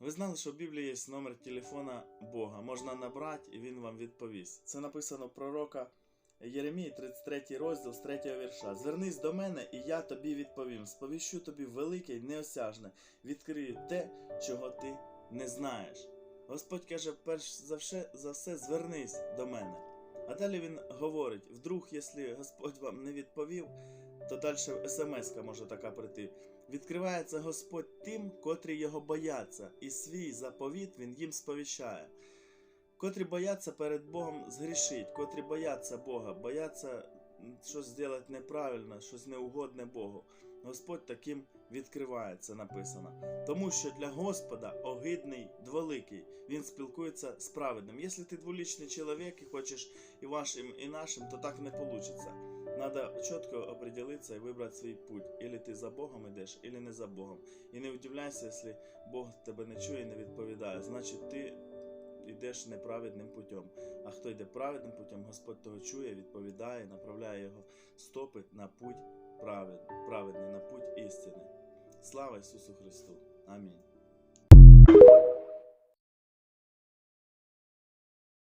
Ви знали, що в Біблії є номер телефона Бога. Можна набрати і він вам відповість. Це написано пророка Єремії, 33 розділ з 3 вірша. Звернись до мене, і я тобі відповім. Сповіщу тобі велике й неосяжне. Відкрию те, чого ти не знаєш. Господь каже, перш за все, за все звернись до мене. А далі він говорить: вдруг, якщо Господь вам не відповів, то далі смс може така прийти. Відкривається Господь тим, котрі його бояться, і свій заповіт він їм сповіщає. Котрі бояться перед Богом згрішить, котрі бояться Бога, бояться щось зробити неправильно, щось неугодне Богу. Господь таким відкривається, написано. Тому що для Господа огидний дволикий, він спілкується з праведним. Якщо ти дволічний чоловік і хочеш і вашим, і нашим, то так не вийде. Надо чітко определитися і вибрати свій путь. Ілі ти за Богом йдеш, ілі не за Богом. І не удивляйся, якщо Бог тебе не чує і не відповідає. Значить, ти йдеш неправедним путем. А хто йде праведним путем, Господь того чує, відповідає, направляє його стопи на путь праведний, праведний на путь істини. Слава Ісусу Христу! Амінь.